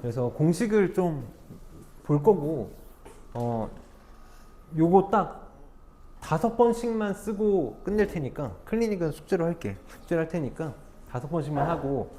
그래서 공식을 좀 볼 거고 어 요거 딱 다섯 번씩만 쓰고 끝낼 테니까 클리닉은 숙제로 할게. 숙제를 할 테니까 다섯 번씩만 하고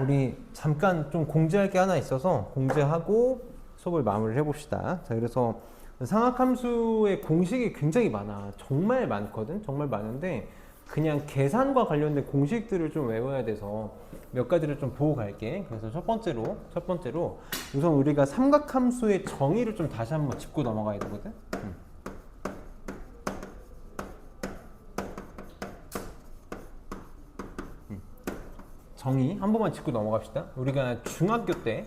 우리 잠깐 좀 공지할 게 하나 있어서 공지하고 수업을 마무리를 해봅시다. 자 그래서 상학함수의 공식이 굉장히 많아. 정말 많거든? 정말 많은데 그냥 계산과 관련된 공식들을 좀 외워야 돼서 몇 가지를 좀 보고 갈게. 그래서 첫 번째로 첫 번째로 우선 우리가 삼각함수의 정의를 좀 다시 한번 짚고 넘어가야 되거든. 음. 음. 정의 한 번만 짚고 넘어갑시다. 우리가 중학교 때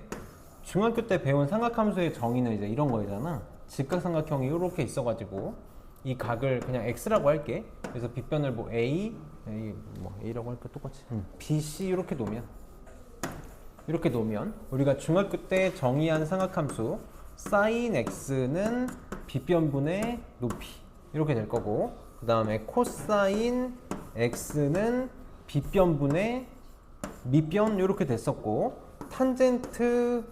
중학교 때 배운 삼각함수의 정의는 이제 이런 거잖아. 직각삼각형이 이렇게 있어가지고 이 각을 그냥 x라고 할게. 그래서 빗변을 뭐 a, a 뭐 a라고 할까? 똑같이. 음, bc 이렇게 놓으면. 이렇게 놓으면 우리가 중학교 때 정의한 삼각함수 sin x는 빗변분의 높이. 이렇게 될 거고 그 다음에 코사인 x는 빗변분의 밑변 이렇게 됐었고 탄젠트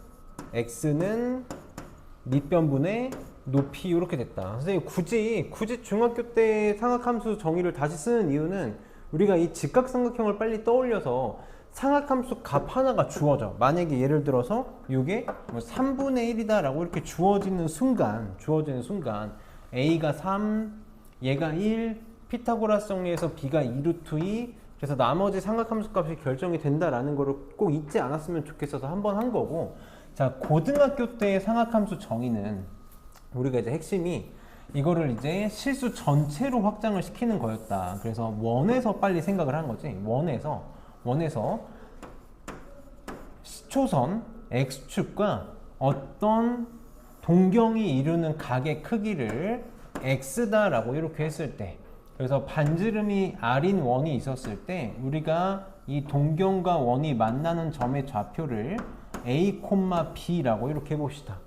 x는 밑변분의 높이 이렇게 됐다. 선생님 굳이 굳이 중학교 때 상학함수 정의를 다시 쓰는 이유는 우리가 이 직각삼각형을 빨리 떠올려서 상학함수 값 하나가 주어져. 만약에 예를 들어서 이게 뭐 3분의 1이다 라고 이렇게 주어지는 순간, 주어지는 순간 a가 3, 얘가 1, 피타고라스 정리에서 b가 2루트 2, 그래서 나머지 삼각함수 값이 결정이 된다라는 거를 꼭 잊지 않았으면 좋겠어서 한 번 한 거고. 자, 고등학교 때의 상학함수 정의는 우리가 이제 핵심이 이거를 이제 실수 전체로 확장을 시키는 거였다. 그래서 원에서 빨리 생각을 한 거지. 원에서 원에서 시초선 x축과 어떤 동경이 이루는 각의 크기를 x다라고 이렇게 했을 때 그래서 반지름이 r인 원이 있었을 때 우리가 이 동경과 원이 만나는 점의 좌표를 a, b라고 이렇게 해봅시다.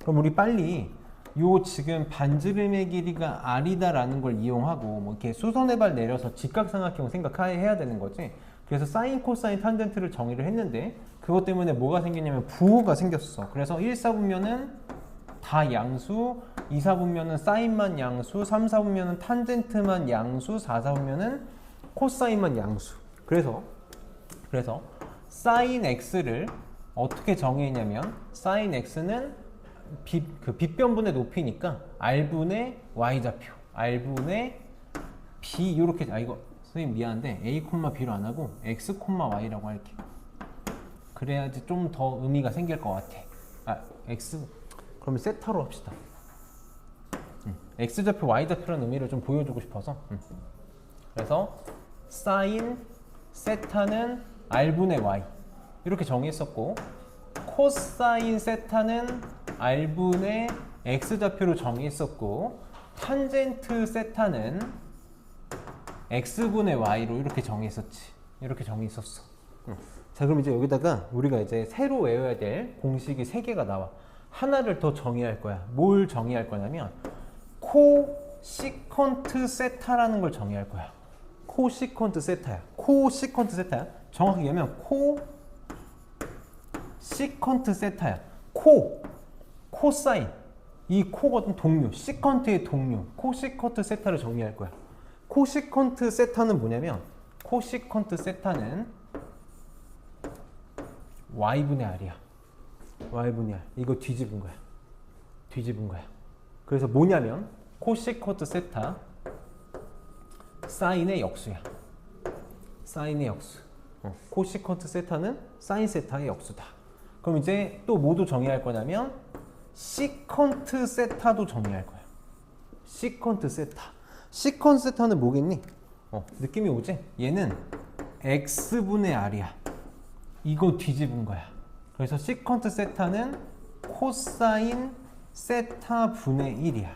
그럼 우리 빨리 요 지금 반지름의 길이가 r이다라는 걸 이용하고 뭐 이렇게 수선의 발 내려서 직각삼각형 생각해야 되는 거지. 그래서 사인, 코사인, 탄젠트를 정의를 했는데 그것 때문에 뭐가 생겼냐면 부호가 생겼어. 그래서 1, 4분면은 다 양수, 2, 4분면은 사인만 양수, 3, 4분면은 탄젠트만 양수, 4, 4분면은 코사인만 양수. 그래서 그래서 사인 x를 어떻게 정의했냐면 사인 x는 빗, 그 빗변분의 높이니까 r분의 y좌표, r분의 b 이렇게 아 이거 선생님 미안한데 a, b로 안 하고 x, y라고 할게. 그래야지 좀 더 의미가 생길 것 같아. 아 x 그러면 세타로 합시다. 음, x 좌표, y 좌표라는 의미를 좀 보여주고 싶어서. 음. 그래서 사인 세타는 r분의 y 이렇게 정의했었고 코사인 세타는 r분의 x좌표로 정의했었고 탄젠트 세타는 x분의 y로 이렇게 정의했었지. 이렇게 정의했었어. 응. 자 그럼 이제 여기다가 우리가 이제 새로 외워야 될 공식이 세 개가 나와. 하나를 더 정의할 거야. 뭘 정의할 거냐면 코 시컨트 세타라는 걸 정의할 거야. 코 시컨트 세타야. 코 시컨트 세타야. 정확하게 얘기하면 코 시컨트 세타야. 코, 코사인. 이 코거든 동료. 시컨트의 동료. 코시컨트 세타를 정리할 거야. 코시컨트 세타는 뭐냐면 코시컨트 세타는 y분의 r이야. y분의 r. 이거 뒤집은 거야. 뒤집은 거야. 그래서 뭐냐면 코시컨트 세타 사인의 역수야. 사인의 역수. 어, 코시컨트 세타는 사인 세타의 역수다. 그럼 이제 또 뭐도 정의할 거냐면 시컨트 세타도 정의할 거야. 시컨트 세타. 시컨트 세타는 뭐겠니? 어, 느낌이 오지? 얘는 x분의 r이야. 이거 뒤집은 거야. 그래서 시컨트 세타는 코사인 세타 분의 1이야.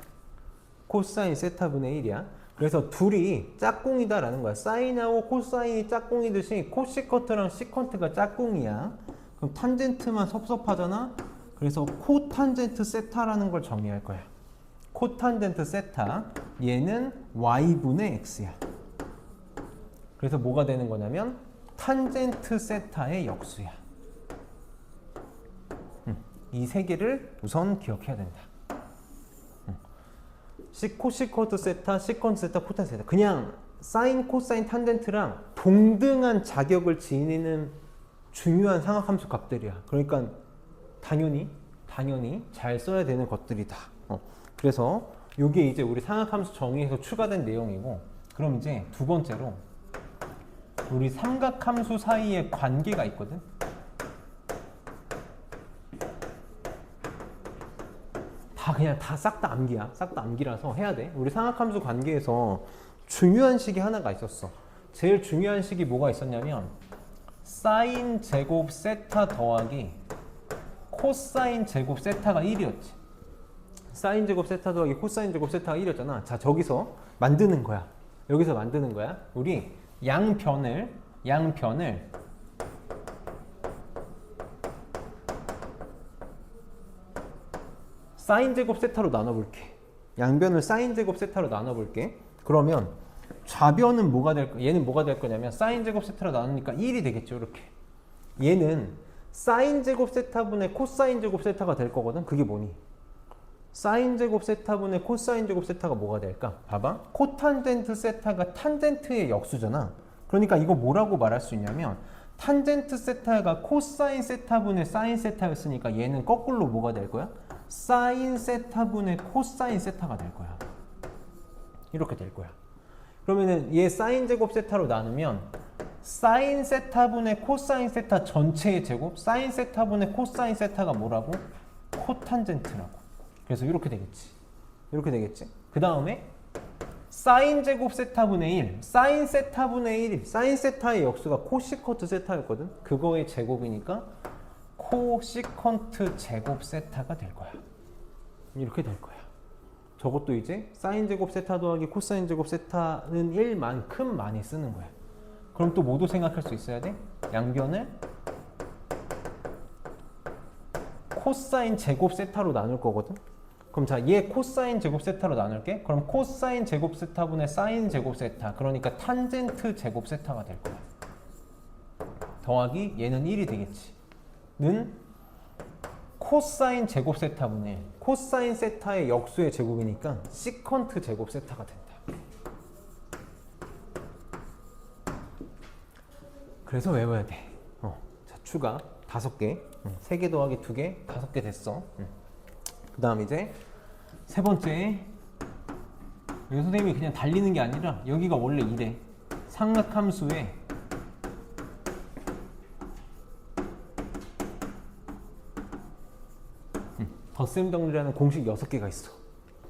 코사인 세타 분의 1이야. 그래서 둘이 짝꿍이다라는 거야. 사인하고 코사인이 짝꿍이듯이 코시컨트랑 시컨트가 짝꿍이야. 그럼 탄젠트만 섭섭하잖아. 그래서 코탄젠트 세타라는 걸 정의할 거야. 코탄젠트 세타 얘는 y분의 x야. 그래서 뭐가 되는 거냐면 탄젠트 세타의 역수야. 음. 이세 개를 우선 기억해야 된다. 음. 시코 시코트 세타, 시컨트 세타, 코탄 세타. 그냥 사인, 코사인, 탄젠트랑 동등한 자격을 지니는 중요한 상학함수 값들이야. 그러니까 당연히 당연히 잘 써야 되는 것들이다. 어. 그래서 이게 이제 우리 상학함수 정의에서 추가된 내용이고, 그럼 이제 두 번째로 우리 삼각함수 사이에 관계가 있거든. 다 그냥 다 싹 다 암기야. 싹 다 암기라서 해야 돼. 우리 상학함수 관계에서 중요한 식이 하나가 있었어. 제일 중요한 식이 뭐가 있었냐면 사인 제곱 세타 더하기 코사인 제곱 세타가 1이었지. 사인 제곱 세타 더하기 코사인 제곱 세타가 1이었잖아. 자, 저기서 만드는 거야. 여기서 만드는 거야. 우리 양변을 양변을 사인 제곱 세타로 나눠 볼게. 양변을 사인 제곱 세타로 나눠 볼게. 그러면 좌변은 뭐가 될 거? 얘는 뭐가 될 거냐면 사인 제곱 세타로 나누니까 1이 되겠죠. 이렇게. 얘는 사인 제곱 세타분의 코사인 제곱 세타가 될 거거든. 그게 뭐니? 사인 제곱 세타분의 코사인 제곱 세타가 뭐가 될까? 봐봐. 코탄젠트 세타가 탄젠트의 역수잖아. 그러니까 이거 뭐라고 말할 수 있냐면 탄젠트 세타가 코사인 세타분의 사인 세타였으니까 얘는 거꾸로 뭐가 될 거야? 사인 세타분의 코사인 세타가 될 거야. 이렇게 될 거야. 그러면은 얘 사인 제곱 세타로 나누면 사인 세타분의 코사인 세타 전체의 제곱, 사인 세타분의 코사인 세타가 뭐라고? 코탄젠트라고. 그래서 이렇게 되겠지. 이렇게 되겠지. 그 다음에 사인 제곱 세타분의 1, 사인 세타분의 1, 사인 세타의 역수가 코시커트 세타였거든. 그거의 제곱이니까 코시컨트 제곱 세타가 될 거야. 이렇게 될 거야. 저것도 이제 사인 제곱 세타 더하기 코사인 제곱 세타는 1만큼 많이 쓰는 거야. 그럼 또 뭐도 생각할 수 있어야 돼? 양변을 코사인 제곱 세타로 나눌 거거든. 그럼 자, 얘 코사인 제곱 세타로 나눌게. 그럼 코사인 제곱 세타분의 사인 제곱 세타. 그러니까 탄젠트 제곱 세타가 될 거야. 더하기 얘는 1이 되겠지. 는 코사인 제곱 세타분의 1. 코사인 세타의 역수의 제곱이니까 시컨트 제곱 세타가 된다. 그래서 외워야 돼. 어, 자, 추가 다섯 개. 응, 세개 더하기 두 개, 다섯 개 됐어. 그 다음 이제 세 번째. 여기 선생님이 그냥 달리는 게 아니라 여기가 원래 이래. 삼각함수에 덧셈 정리라는 공식 6개가 있어.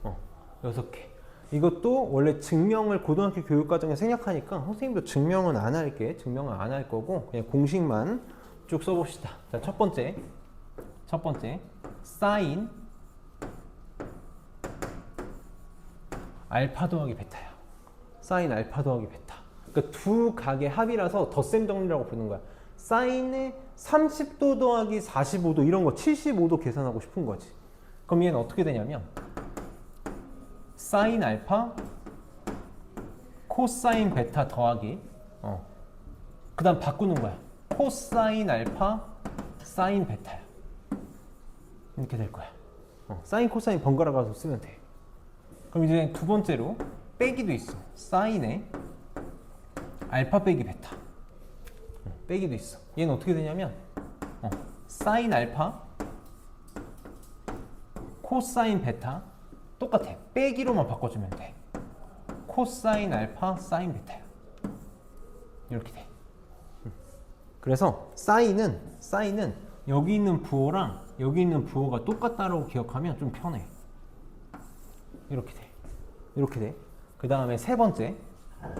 어, 6개. 이것도 원래 증명을 고등학교 교육과정에 생략하니까 선생님도 증명은 안 할게. 증명은 안할 거고 그냥 공식만 쭉 써봅시다. 자, 첫 번째. 첫 번째. 사인 알파 더하기 베타야. 사인 알파 더하기 베타. 그러니까 두 각의 합이라서 덧셈 정리라고 부르는 거야. 사인의 30도 더하기 45도 이런 거 75도 계산하고 싶은 거지. 그럼 얘는 어떻게 되냐면 사인 알파 코사인 베타 더하기 어. 그 다음 바꾸는 거야. 코사인 알파 사인 베타야. 이렇게 될 거야. 어. 사인 코사인 번갈아 가서 쓰면 돼. 그럼 이제 두 번째로 빼기도 있어. 사인에 알파 빼기 베타. 어, 빼기도 있어. 얘는 어떻게 되냐면 어. 사인 알파 코사인 베타 똑같아. 빼기로만 바꿔주면 돼. 코사인 알파 사인 베타야. 이렇게 돼. 음. 그래서 사인은 사인은 여기 있는 부호랑 여기 있는 부호가 똑같다라고 기억하면 좀 편해. 이렇게 돼. 이렇게 돼. 그 다음에 세 번째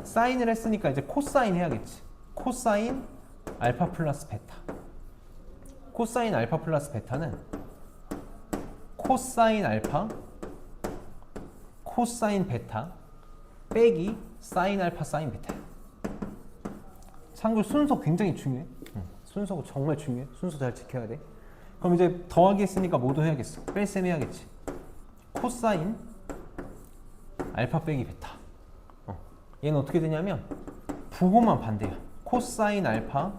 사인을 했으니까 이제 코사인 해야겠지. 코사인 알파 플러스 베타. 코사인 알파 플러스 베타는 코사인 알파 코사인 베타 빼기 사인 알파 사인 베타. 참고로 순서 굉장히 중요해. 응. 순서가 정말 중요해. 순서 잘 지켜야 돼. 그럼 이제 더하기 했으니까 뭐도 해야겠어? 뺄셈 해야겠지. 코사인 알파 빼기 베타. 어. 얘는 어떻게 되냐면 부호만 반대야. 코사인 알파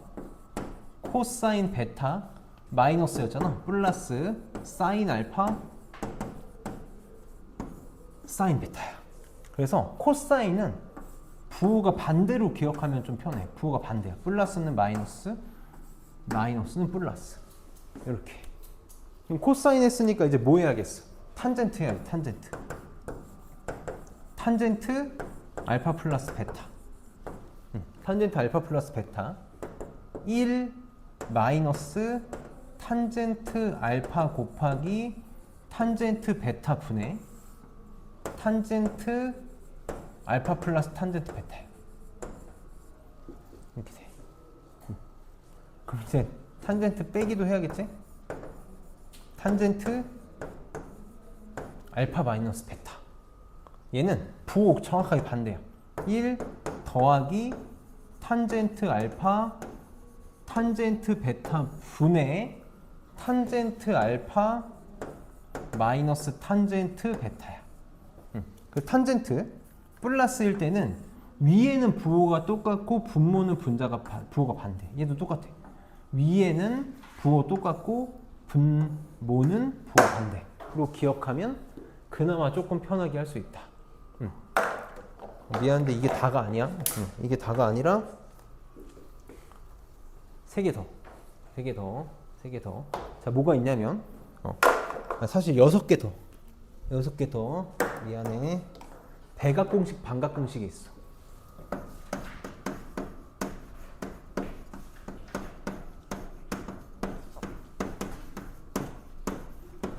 코사인 베타 마이너스였잖아. 플러스 사인 알파 사인 베타야. 그래서 코사인은 부호가 반대로 기억하면 좀 편해. 부호가 반대야. 플러스는 마이너스, 마이너스는 플러스. 이렇게. 그럼 코사인 했으니까 이제 뭐 해야겠어? 탄젠트 해야 돼. 탄젠트. 탄젠트 알파 플러스 베타. 음, 탄젠트 알파 플러스 베타. 1 마이너스 탄젠트 알파 곱하기 탄젠트 베타 분의 탄젠트 알파 플러스 탄젠트 베타예요. 이렇게 돼. 음. 그럼 이제 탄젠트 빼기도 해야겠지? 탄젠트 알파 마이너스 베타. 얘는 부호 정확하게 반대야. 1 더하기 탄젠트 알파 탄젠트 베타 분의 탄젠트 알파 마이너스 탄젠트 베타야. 음. 그 탄젠트 플러스일 때는 위에는 부호가 똑같고 분모는 분자가 바- 부호가 반대. 얘도 똑같아. 위에는 부호 똑같고 분모는 부호 반대로 기억하면 그나마 조금 편하게 할 수 있다. 음. 미안한데 이게 다가 아니야. 음, 이게 다가 아니라 세 개 더, 세 개 더, 세 개 더. 자, 뭐가 있냐면, 어, 아, 사실 여섯 개 더, 여섯 개 더. 미안해. 대각 공식, 반각 공식이 있어.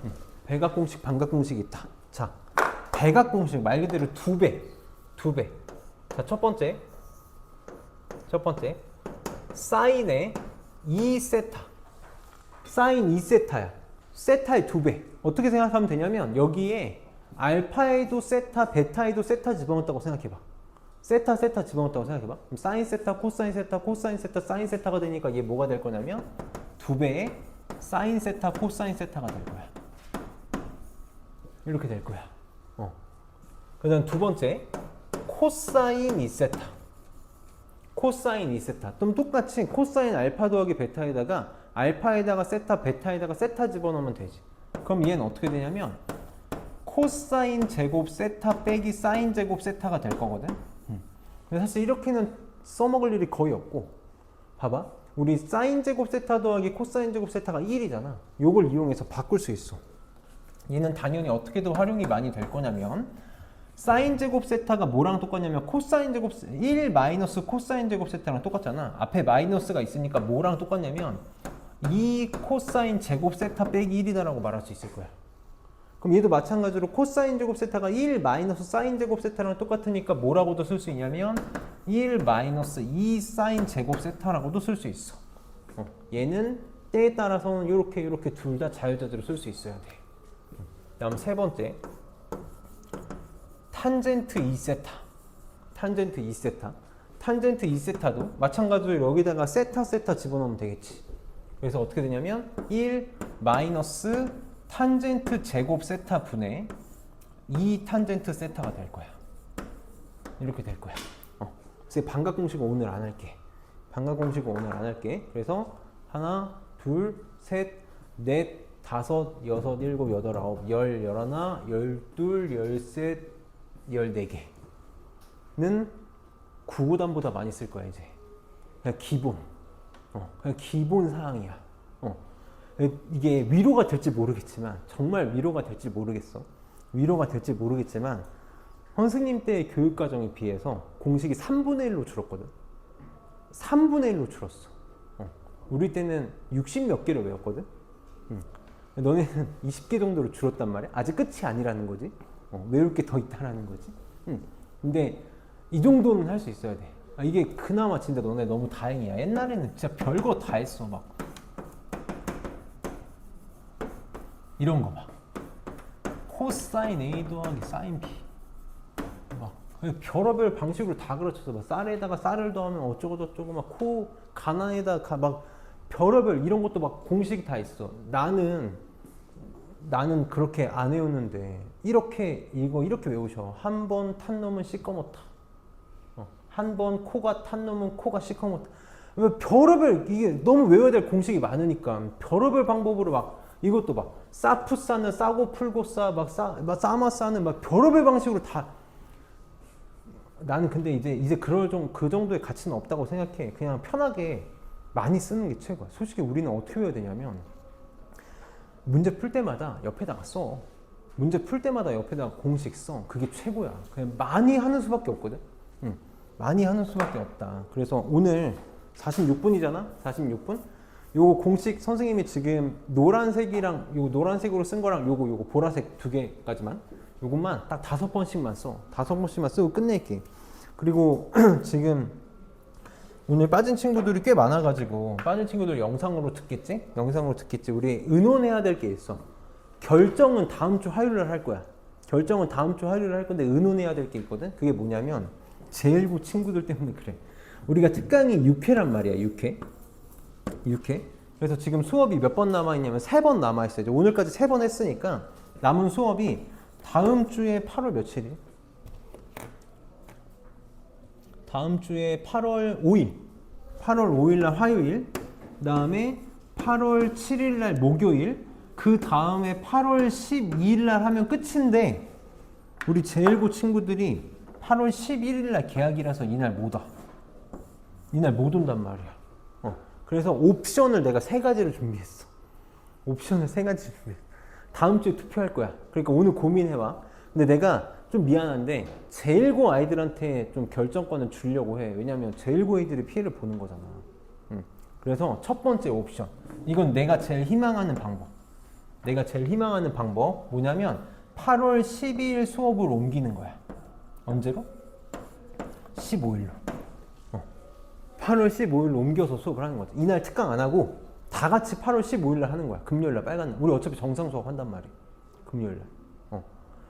음, 대각 공식, 반각 공식이 있다. 자, 대각 공식 말 그대로 두 배, 두 배. 자, 첫 번째, 첫 번째. 사인의 2 세타 사인 2 세타야 세타의 두 배 어떻게 생각하면 되냐면 여기에 알파에도 세타 베타에도 세타 집어넣었다고 생각해봐 세타 세타 집어넣었다고 생각해봐 그럼 사인 세타 코사인 세타 코사인 세타 사인 세타가 되니까 얘 뭐가 될 거냐면 두 배의 사인 세타 코사인 세타가 될 거야 이렇게 될 거야 어. 그 다음 두 번째 코사인 2세타 코사인 2세타. 좀 똑같이 코사인 알파 더하기 베타에다가 알파에다가 세타, 베타에다가 세타 집어넣으면 되지. 그럼 얘는 어떻게 되냐면 코사인 제곱 세타 빼기 사인 제곱 세타가 될 거거든. 음. 근데 사실 이렇게는 써먹을 일이 거의 없고 봐봐. 우리 사인 제곱 세타 더하기 코사인 제곱 세타가 1이잖아. 요걸 이용해서 바꿀 수 있어. 얘는 당연히 어떻게든 활용이 많이 될 거냐면 사인 제곱 세타가 뭐랑 똑같냐면 코사인 제곱 세- 1 마이너스 코사인 제곱 세타랑 똑같잖아. 앞에 마이너스가 있으니까 뭐랑 똑같냐면 2 코사인 제곱 세타 빼기 1이다라고 말할 수 있을 거야. 그럼 얘도 마찬가지로 코사인 제곱 세타가 1 마이너스 사인 제곱 세타랑 똑같으니까 뭐라고도 쓸 수 있냐면 1 마이너스 2 사인 제곱 세타라고도 쓸 수 있어. 어, 얘는 때에 따라서는 이렇게 이렇게 둘 다 자유자재로 쓸 수 있어야 돼. 다음 세 번째 탄젠트 2세타. 탄젠트 2세타. 탄젠트 2세타도 마찬가지로 여기다가 세타 세타 집어넣으면 되겠지. 그래서 어떻게 되냐면 1 마이너스 탄젠트 제곱 세타 분의 2 탄젠트 세타가 될 거야. 이렇게 될 거야. 어. 그래서 반각 공식은 오늘 안 할게. 반각 공식은 오늘 안 할게. 그래서 하나, 둘, 셋, 넷, 다섯, 여섯, 일곱, 여덟, 아홉, 열, 열하나, 열둘, 열셋, 열네 개는 구구단보다 많이 쓸 거야 이제. 그냥 기본. 어, 그냥 기본 사항이야. 어. 이게 위로가 될지 모르겠지만 정말 위로가 될지 모르겠어. 위로가 될지 모르겠지만 선생님 때의 교육 과정에 비해서 공식이 3분의 1로 줄었거든. 3분의 1로 줄었어. 어. 우리 때는 60 몇 개를 외웠거든. 음. 너네는 20개 정도로 줄었단 말이야. 아직 끝이 아니라는 거지. 어, 외울 게 더 있다라는 거지. 음. 근데 이 정도는 할 수 있어야 돼. 아, 이게 그나마 진짜 너네 너무 다행이야. 옛날에는 진짜 별거 다 했어. 막 이런 거 봐. 코사인 A 더하기 사인 B. 막 별의별 방식으로 다 그렇쳐서 막 쌀에다가 쌀을 더하면 어쩌고 저쩌고 막 코 가나에다 가- 막 별의별 이런 것도 막 공식이 다 있어. 나는 나는 그렇게 안 외우는데 이렇게 이거 이렇게 외우셔. 한 번 탄 놈은 시꺼멓다. 어, 한번 코가 탄 놈은 코가 시커멓다. 왜 별의별 이게 너무 외워야 될 공식이 많으니까 별의별 방법으로 막 이것도 막 사프 싸는 싸고 풀고 싸막 싸막 싸마 싸는 막 별의별 방식으로 다 나는 근데 이제 이제 그럴 좀 그 정도의 가치는 없다고 생각해. 그냥 편하게 많이 쓰는 게 최고야. 솔직히 우리는 어떻게 해야 되냐면 문제 풀 때마다 옆에다가 써. 문제 풀 때마다 옆에다가 공식 써. 그게 최고야. 그냥 많이 하는 수밖에 없거든. 응. 많이 하는 수밖에 없다. 그래서 오늘 46분이잖아. 46분. 요 공식 선생님이 지금 노란색이랑 요 노란색으로 쓴 거랑 요거 요거 보라색 두 개까지만 요것만 딱 다섯 번씩만 써. 다섯 번씩만 쓰고 끝낼게. 그리고 지금 오늘 빠진 친구들이 꽤 많아가지고 빠진 친구들 영상으로 듣겠지? 영상으로 듣겠지? 우리 의논해야 될 게 있어. 결정은 다음 주 화요일 날 할 거야. 결정은 다음 주 화요일 날 할 건데 의논해야 될 게 있거든. 그게 뭐냐면 제1부 친구들 때문에 그래. 우리가 특강이 6회란 말이야. 6회. 6회. 그래서 지금 수업이 몇 번 남아 있냐면 세 번 남아 있어요. 이제 오늘까지 세 번 했으니까 남은 수업이 다음 주에 8월 며칠이? 다음 주에 8월 5일. 8월 5일 날 화요일. 그 다음에 8월 7일 날 목요일. 그 다음에 8월 12일 날 하면 끝인데 우리 제1고 친구들이 8월 11일 날 계약이라서 이날 못 와. 이날 못 온단 말이야. 어. 그래서 옵션을 내가 세 가지를 준비했어. 옵션을 세 가지 준비했어. 다음 주에 투표할 거야. 그러니까 오늘 고민해봐. 근데 내가 좀 미안한데 제일고 아이들한테 좀 결정권을 주려고 해. 왜냐면 제일고 애들이 피해를 보는 거잖아. 음. 그래서 첫 번째 옵션. 이건 내가 제일 희망하는 방법. 내가 제일 희망하는 방법 뭐냐면 8월 12일 수업을 옮기는 거야. 언제로? 15일로. 8월 15일로 옮겨서 수업을 하는 거지. 이날 특강 안 하고 다 같이 8월 15일 날 하는 거야. 금요일 날 빨간 날. 우리 어차피 정상 수업 한단 말이야. 금요일 날. 어.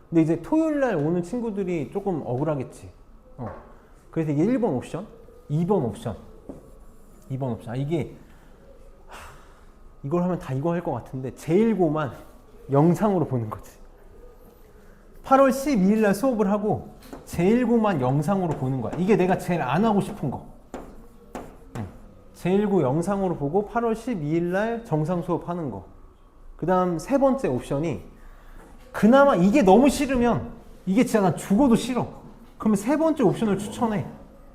근데 이제 토요일 날 오는 친구들이 조금 억울하겠지. 어. 그래서 이게 1번 옵션, 2번 옵션. 2번 옵션. 아, 이게 하, 이걸 하면 다 이거 할 것 같은데 제일 고만 영상으로 보는 거지. 8월 12일 날 수업을 하고 제일 고만 영상으로 보는 거야. 이게 내가 제일 안 하고 싶은 거. 제1구 영상으로 보고 8월 12일 날 정상 수업하는 거. 그 다음 세 번째 옵션이 그나마 이게 너무 싫으면 이게 진짜 난 죽어도 싫어. 그러면 세 번째 옵션을 추천해.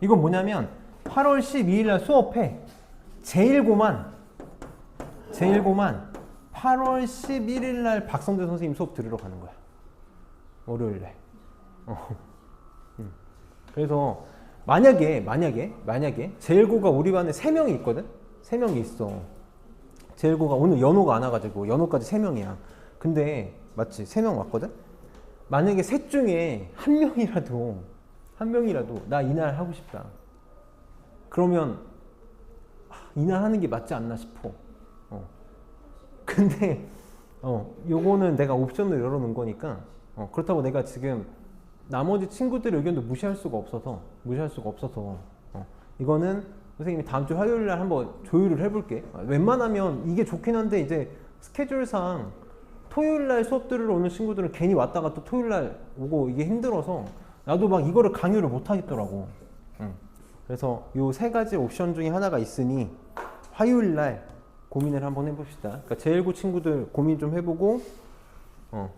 이건 뭐냐면 8월 12일 날 수업해. 제1고만 제1고만 8월 11일 날 박성재 선생님 수업 들으러 가는 거야. 월요일 날. 어. 음. 그래서 만약에 만약에 만약에 제일고가 우리 반에 세 명이 있거든. 세 명이 있어. 제일고가 오늘 연호가 안 와가지고 연호까지 세 명이야. 근데 맞지 세 명 왔거든. 만약에 셋 중에 한 명이라도 한 명이라도 나 이날 하고 싶다. 그러면 아, 이날 하는 게 맞지 않나 싶어. 어. 근데 어 요거는 내가 옵션을 열어놓은 거니까 어, 그렇다고 내가 지금 나머지 친구들의 의견도 무시할 수가 없어서 무시할 수가 없어서 어, 이거는 선생님이 다음 주 화요일 날 한번 조율을 해볼게. 어, 웬만하면 이게 좋긴 한데 이제 스케줄상 토요일 날 수업 들으러 오는 친구들은 괜히 왔다가 또 토요일 날 오고 이게 힘들어서 나도 막 이거를 강요를 못 하겠더라고. 응. 그래서 요 세 가지 옵션 중에 하나가 있으니 화요일 날 고민을 한번 해봅시다. 그러니까 제일고 친구들 고민 좀 해보고 어.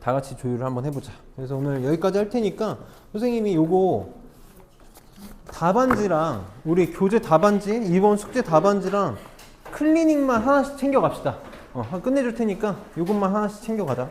다 같이 조율을 한번 해보자. 그래서 오늘 여기까지 할 테니까 선생님이 요거 답안지랑 우리 교재 답안지, 이번 숙제 답안지랑 클리닝만 하나씩 챙겨갑시다. 어, 끝내줄 테니까 요것만 하나씩 챙겨가자.